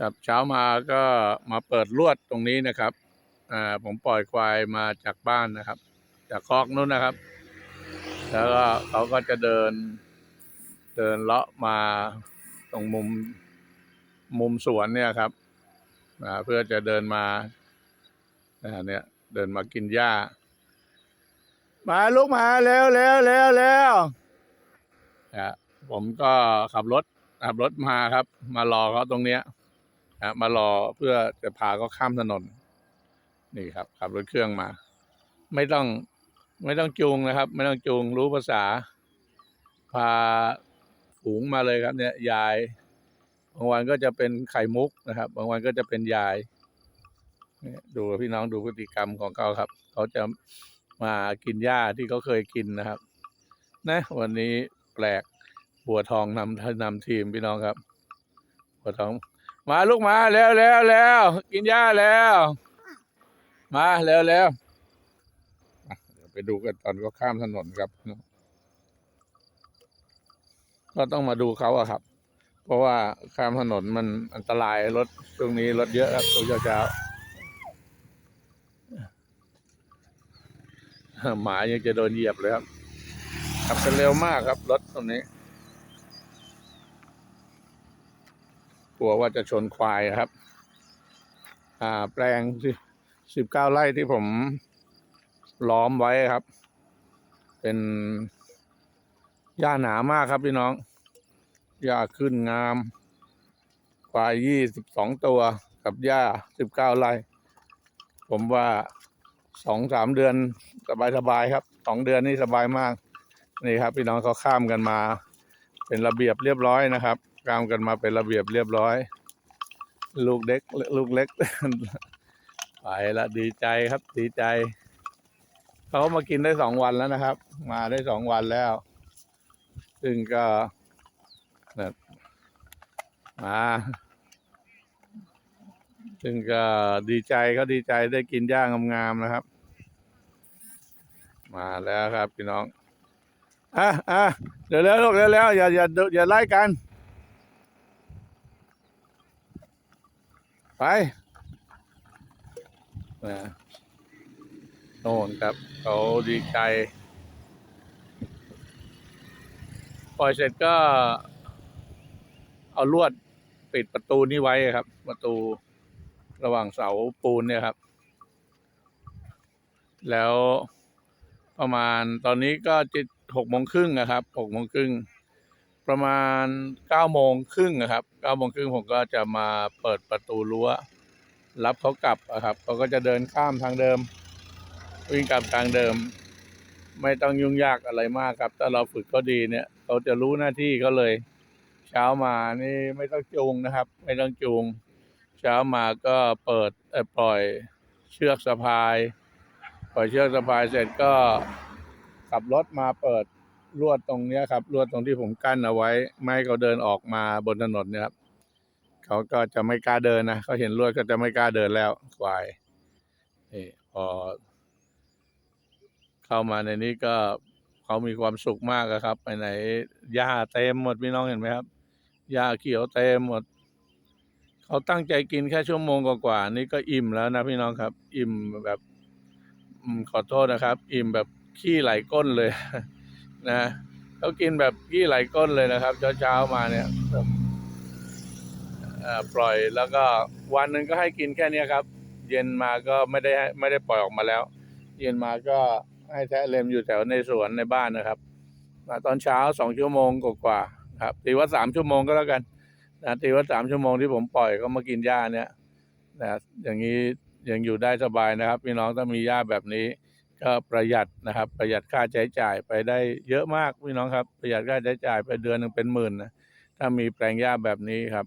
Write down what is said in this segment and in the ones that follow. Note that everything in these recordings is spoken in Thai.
ครับเช้ามาก็มาเปิดลวดตรงนี้นะครับอ่าผมปล่อยควายมาจากบ้านนะครับ จากคอกนู้นนะครับ แล้วก็เขาก็จะเดิน เดินเลาะมาตรงมุมมุมสวนเนี่ยครับอ่าเพื่อจะเดินมาอ่าเนี่ย เดินมากินหญ้า มาลูกมาเร็วเร็วเร็วเร็วอะผมก็ขับรถขับรถมาครับ มารอเขาตรงเนี้ย อะมารอเพื่อจะพาเขาข้ามถนน นี่ครับขับรถเครื่องมา ไม่ต้องไม่ต้องจูงนะครับ ไม่ต้องจูงรู้ภาษา พาฝูงมาเลยครับ เนี่ยยาย บางวันก็จะเป็นไข่มุกนะครับ บางวันก็จะเป็นยายดูพี่น้องดูพฤติกรรมของเขาครับ เขาจะมากินหญ้าที่เขาเคยกินนะครับ นะ วันนี้แปลกบัวทองนำนำทีมพี่น้องครับ บัวทอง มาลูกมาเร็วเร็วเร็วกินหญ้าแล้ว มาเร็วเร็วเดี๋ยวไปดูกันตอนเขาข้ามถนนครับ ก็ต้องมาดูเขาอะครับ เพราะว่าข้ามถนนมันอันตรายรถช่วงนี้รถเยอะครับตัวเช้าๆหมายังจะโดนเหยียบเลยครับขับกันเร็วมากครับรถตรงนี้ ลัวว่าจะชนควายครับ อ่า แปลงสิบเก้าไร่ที่ผมล้อมไว้ครับ เป็นหญ้าหนามากครับพี่น้องหญ้าขึ้นงาม ควายยี่สิบสองตัวกับหญ้าสิบเก้าไร่ ผมว่าสองสามเดือนสบายสบายครับสองเดือนนี่สบายมาก นี่ครับ พี่น้องเขาข้ามกันมา เป็นระเบียบเรียบร้อยนะครับ ข้ามกันมาเป็นระเบียบเรียบร้อย ลูกเด็ก ลูกเล็ก ไปละดีใจครับดีใจ เขามากินได้สองวันแล้วนะครับ มาได้สองวันแล้ว ซึ่งก็มาซึ่งก็ดีใจเขาดีใจได้กินหญ้างงามๆนะครับ มาแล้วครับพี่น้องอะอะเดี๋ยวเร็วลูกเร็วเร็วอย่าอย่าอย่าไล่กัน ไปนะโน่นครับเขาดีใจปล่อยเสร็จก็ เอาลวดปิดประตูนี้ไว้ครับ ประตูระหว่างเสาปูนเนี่ยครับ แล้วประมาณตอนนี้ก็จะหกโมงครึ่งนะครับหกโมงครึ่ง ประมาณเก้าโมงครึ่งนะครับเก้าโมงครึ่งผมก็จะมาเปิดประตูรั้ว รับเขากลับครับเขาก็จะเดินข้ามทางเดิม วิ่งกลับทางเดิม ไม่ต้องยุ่งยากอะไรมากครับ ถ้าเราฝึกก็ดีเนี่ยเขาจะรู้หน้าที่เขาเลย เช้ามานี่ไม่ต้องจูงนะครับ ไม่ต้องจูง เช้ามาก็เปิดปล่อยเชือกสะพาย ปล่อยเชือกสะพายเสร็จก็ขับรถมาเปิด ลวดตรงเนี้ยครับลวดตรงที่ผมกั้นเอาไว้ ไม่ให้เขาเดินออกมาบนถนนเนี่ยครับเขาก็จะไม่กล้าเดินนะเขาเห็นลวดก็จะไม่กล้าเดินแล้วควายนี่พอเข้ามาในนี้ก็เขามีความสุขมากครับ ไปไหนหญ้าเต็มหมดพี่น้องเห็นไหมครับหญ้าเขียวเต็มหมดเขาตั้งใจกินแค่ชั่วโมงกว่าๆนี่ก็อิ่มแล้วนะพี่น้องครับ อิ่มแบบขอโทษนะครับ อิ่มแบบขี้ไหลก้นเลย นะเขากินแบบขี้ไหลก้นเลยนะครับเช้าๆมาเนี่ยปล่อยแล้วก็วันหนึ่งก็ให้กินแค่นี้ครับ เย็นมาก็ไม่ได้ไม่ได้ปล่อยออกมาแล้ว เย็นมาก็ให้แทะเลมอยู่แถวในสวนในบ้านนะครับ มาตอนเช้าสองชั่วโมงกว่าๆครับตีว่าสามชั่วโมงก็แล้วกันนะตีว่าสามชั่วโมงที่ผมปล่อยก็มากินหญ้าเนี่ยนะอย่างนี้ยังอยู่ได้สบายนะครับ พี่น้องถ้ามีหญ้าแบบนี้ ก็ประหยัดนะครับ ประหยัดค่าใช้จ่ายไปได้เยอะมากพี่น้องครับ ประหยัดค่าใช้จ่ายไปเดือนหนึ่งเป็นหมื่นนะถ้ามีแปลงหญ้าแบบนี้ครับ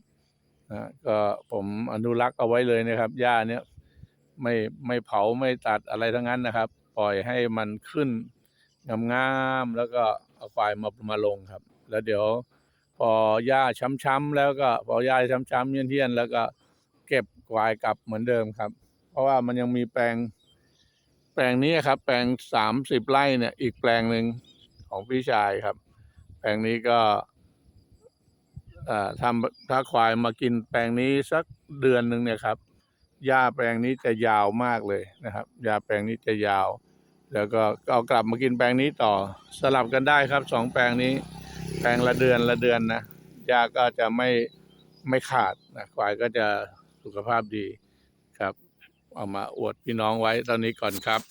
นะก็ผมอนุรักษ์เอาไว้เลยนะครับหญ้าเนี่ยไม่ไม่เผาไม่ตัดอะไรทั้งนั้นนะครับ ปล่อยให้มันขึ้นงามๆแล้วก็เอาควายมามาลงครับ แล้วเดี๋ยว พอหญ้าช้ำๆแล้วก็พอหญ้าช้ำๆเหี้ยนๆแล้วก็เก็บควายกลับเหมือนเดิมครับ เพราะว่ามันยังมีแปลง แปลงนี้ครับ แปลงสามสิบไร่เนี่ย อีกแปลงหนึ่งของพี่ชายครับ แปลงนี้ก็ทำถ้าควายมากินแปลงนี้สักเดือนหนึ่งเนี่ยครับหญ้าแปลงนี้จะยาวมากเลยนะครับหญ้าแปลงนี้จะยาว แล้วก็เอากลับมากินแปลงนี้ต่อสลับกันได้ครับสองแปลงนี้ แปลงละเดือนละเดือนนะหญ้าก็จะไม่ไม่ขาดนะควายก็จะสุขภาพดีครับ เอามาอวดพี่น้องไว้ตอนนี้ก่อนครับ